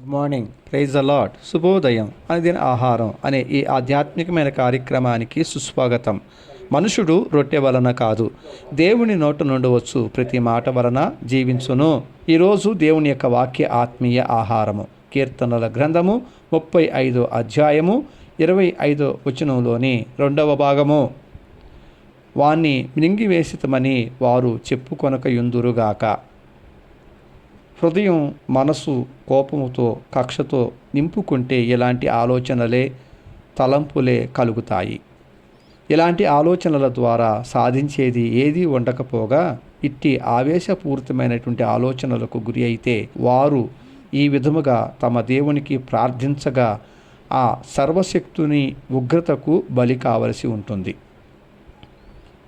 Good morning praise allot శుభోదయం. అనుదిన ఆహారం అనే ఈ ఆధ్యాత్మికమైన కార్యక్రమానికి సుస్వాగతం. మనుషుడు రొట్టె వలన కాదు. దేవుని నోట నుండవచ్చు ప్రతి మాట వలన జీవించును. ఈరోజు దేవుని యొక్క వాక్య ఆత్మీయ ఆహారము. కీర్తనల గ్రంథము ముప్పై ఐదో అధ్యాయము ఇరవై ఐదో వచనంలోని రెండవ భాగము. వాణ్ణి మింగివేసితమని వారు చెప్పుకొనక యుందురుగాక. హృదయం మనసు కోపముతో కక్షతో నింపుకుంటే ఇలాంటి ఆలోచనలే తలంపులే కలుగుతాయి. ఇలాంటి ఆలోచనల ద్వారా సాధించేది ఏదీ ఉండకపోగా ఇట్టి ఆవేశపూరితమైనటువంటి ఆలోచనలకు గురి అయితే వారు ఈ విధముగా తమ దేవునికి ప్రార్థించగా ఆ సర్వశక్తుని ఉగ్రతకు బలి కావలసి ఉంటుంది.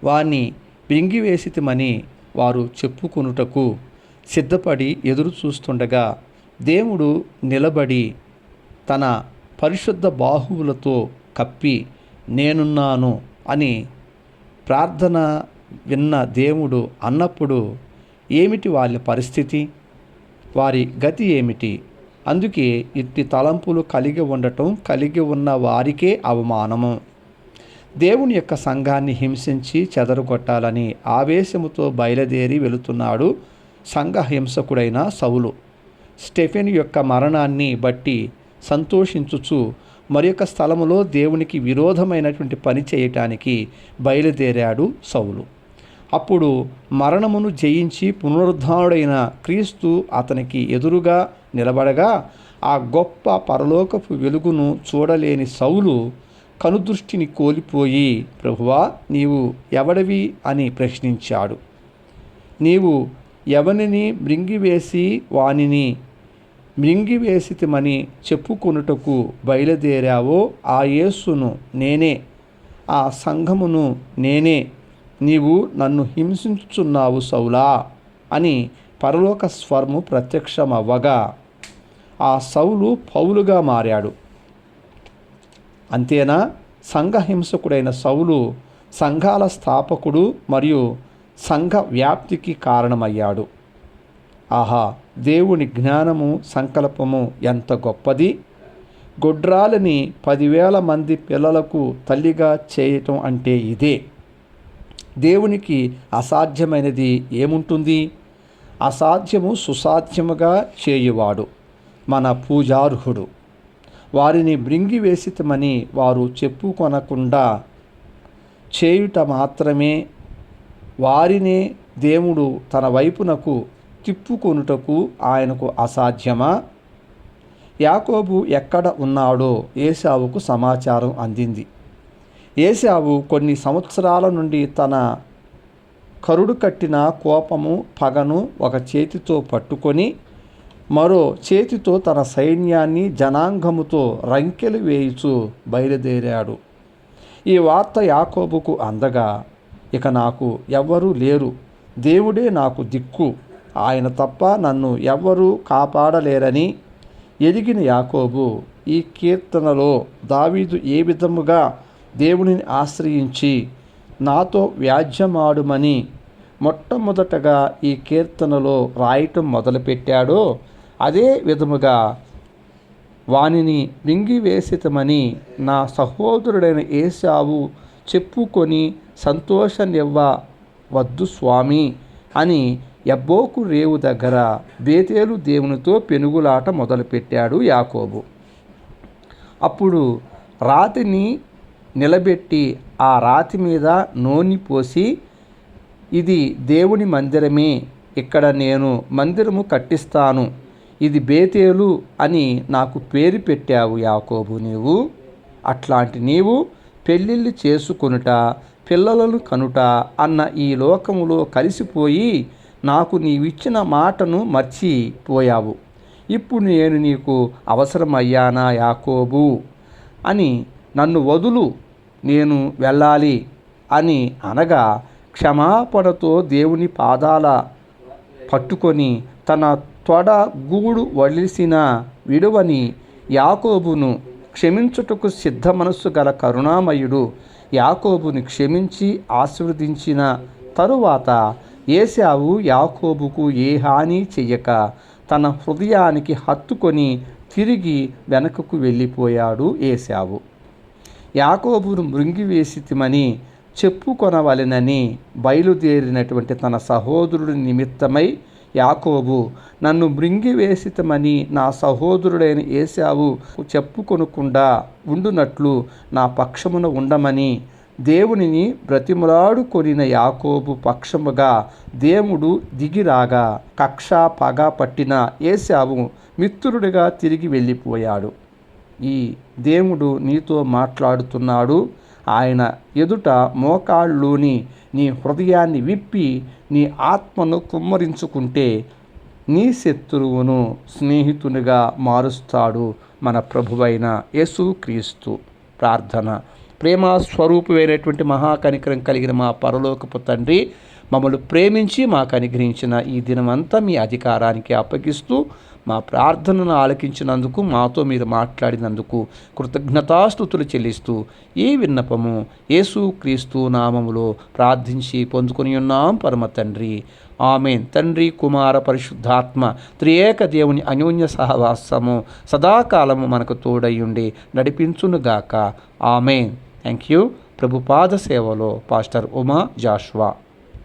వారిని మింగివేసితమని వారు చెప్పుకొనుటకు సిద్ధపడి ఎదురు చూస్తుండగా దేవుడు నిలబడి తన పరిశుద్ధ బాహువులతో కప్పి నేనున్నాను అని ప్రార్థన విన్న దేవుడు అన్నప్పుడు ఏమిటి వాళ్ళ పరిస్థితి? వారి గతి ఏమిటి? అందుకే ఇట్టి తలంపులు కలిగి ఉండటం కలిగి ఉన్న వారికే అవమానము. దేవుని యొక్క సంఘాన్ని హింసించి చెదరగొట్టాలని ఆవేశముతో బయలుదేరి వెళుతున్నాడు సంఘ హింసకుడైన సౌలు. స్టెఫెన్ యొక్క మరణాన్ని బట్టి సంతోషించుచు మరి యొక్క స్థలములో దేవునికి విరోధమైనటువంటి పని చేయటానికి బయలుదేరాడు సౌలు. అప్పుడు మరణమును జయించి పునరుద్ధారుడైన క్రీస్తు అతనికి ఎదురుగా నిలబడగా ఆ గొప్ప పరలోకపు వెలుగును చూడలేని సౌలు కనుదృష్టిని కోల్పోయి ప్రభువా నీవు ఎవడవి? అని ప్రశ్నించాడు. నీవు ఎవనిని మృంగివేసి వానిని. మృంగివేసితమని చెప్పుకొనుటకు బయలుదేరావో ఆ యేసును నేనే. ఆ సంఘమును నేనే. నీవు నన్ను హింసించుచున్నావు సౌలా అని పరలోక స్వరము ప్రత్యక్షమవ్వగా. ఆ సౌలు పౌలుగా మారాడు. అంతేనా? సంఘ హింసకుడైన సౌలు సంఘాల స్థాపకుడు మరియు సంఘ వ్యాప్తికి కారణమయ్యాడు. ఆహా దేవుని జ్ఞానము సంకల్పము ఎంత గొప్పది? గొడ్రాలని పదివేల మంది పిల్లలకు తల్లిగా చేయటం అంటే ఇదే. దేవునికి అసాధ్యమైనది ఏముంటుంది? అసాధ్యము సుసాధ్యముగా చేయువాడు మన పూజార్హుడు. వారిని మృంగివేసితమని వారు చెప్పుకొనకుండా చేయుట మాత్రమే వారినే దేవుడు తన వైపునకు తిప్పుకొనుటకు ఆయనకు అసాధ్యమా? యాకోబు ఎక్కడ ఉన్నాడో ఏసావుకు సమాచారం అందింది. ఏసావు కొన్ని సంవత్సరాల నుండి తన కరుడు కట్టిన కోపము పగను ఒక చేతితో పట్టుకొని మరో చేతితో తన సైన్యాన్ని జనాంగముతో రంకెలు వేయుచు బయలుదేరాడు. ఈ వార్త యాకోబుకు అందగా ఇక నాకు ఎవ్వరూ లేరు. దేవుడే నాకు దిక్కు. ఆయన తప్ప నన్ను ఎవ్వరూ కాపాడలేరని ఎదిగిన యాకోబు ఈ కీర్తనలో దావీదు ఏ విధముగా దేవునిని ఆశ్రయించి నాతో వ్యాజ్యమాడుమని మొట్టమొదటగా ఈ కీర్తనలో రాయటం మొదలుపెట్టాడో అదే విధముగా వానిని వింగివేసితమని నా సహోదరుడైన ఏసావు చెప్పుకొని సంతోషనివ్వ వద్దు స్వామి అని ఎబ్బోకు రేవు దగ్గర బేతేలు దేవునితో పెనుగులాట మొదలుపెట్టాడు యాకోబు. అప్పుడు రాతిని నిలబెట్టి ఆ రాతి మీద నూనె పోసి ఇది దేవుని మందిరమే ఇక్కడ నేను మందిరము కట్టిస్తాను ఇది బేతేలు అని నాకు పేరు పెట్టావు యాకోబు నీవు. అట్లాంటి నీవు పెళ్ళిళ్ళు చేసుకొనుట పిల్లలను కనుట అన్న ఈ లోకములో కలిసిపోయి నాకు నీవిచ్చిన మాటను మర్చిపోయావు ఇప్పుడు నేను నీకు అవసరమయ్యానా యాకోబు? అని నన్ను వదులు నేను వెళ్ళాలి అని అనగా క్షమాపణతో దేవుని పాదాల పట్టుకొని తన తొడ గూడు వలిసిన విడువని యాకోబును క్షమించుటకు సిద్ధ మనస్సు గల కరుణామయుడు యాకోబుని క్షమించి ఆశీర్వదించిన తరువాత ఏశావు యాకోబుకు ఏ హాని చెయ్యక తన హృదయానికి హత్తుకొని తిరిగి వెనకకు వెళ్ళిపోయాడు ఏశావు. యాకోబును మృంగివేసితిమని చెప్పుకొనవలెనని బయలుదేరినటువంటి తన సహోదరుడి నిమిత్తమై యాకోబు నన్ను మృంగివేసితమని నా సహోదరుడైన ఏశావు చెప్పుకొనకుండా ఉండునట్లు నా పక్షమున ఉండమని దేవునిని బ్రతిమలాడుకొనిన యాకోబు పక్షముగా దేవుడు దిగిరాగా. కక్ష పగ పట్టిన ఏశావు మిత్రుడిగా తిరిగి వెళ్ళిపోయాడు. ఈ దేవుడు నీతో మాట్లాడుతున్నాడు. ఆయన ఎదుట మోకాళ్ళలోని నీ హృదయాన్ని విప్పి నీ ఆత్మను కుమ్మరించుకుంటే నీ శత్రువును స్నేహితునిగా మారుస్తాడు మన ప్రభువైన యేసుక్రీస్తు ప్రార్థన. ప్రేమ స్వరూపమైనటువంటి మహాకనికరం కలిగిన మా పరలోకపు తండ్రి మమ్మల్ని ప్రేమించి మాకు అనుగ్రహించిన ఈ దినమంతా మీ అధికారానికి అప్పగిస్తూ మా ప్రార్థనను ఆలకించినందుకు మాతో మీరు మాట్లాడినందుకు కృతజ్ఞతాస్థుతులు చెల్లిస్తూ ఈ విన్నపము యేసు క్రీస్తు నామములో ప్రార్థించి పొందుకుని ఉన్నాం పరమ తండ్రి. ఆమెన్. తండ్రి కుమార పరిశుద్ధాత్మ త్రియేక దేవుని అన్యోన్య సహవాసము సదాకాలము మనకు తోడయ్యుండి నడిపించునుగాక. ఆమెన్. థ్యాంక్ యూ ప్రభుపాద సేవలో పాస్టర్ ఉమా జాష్వా.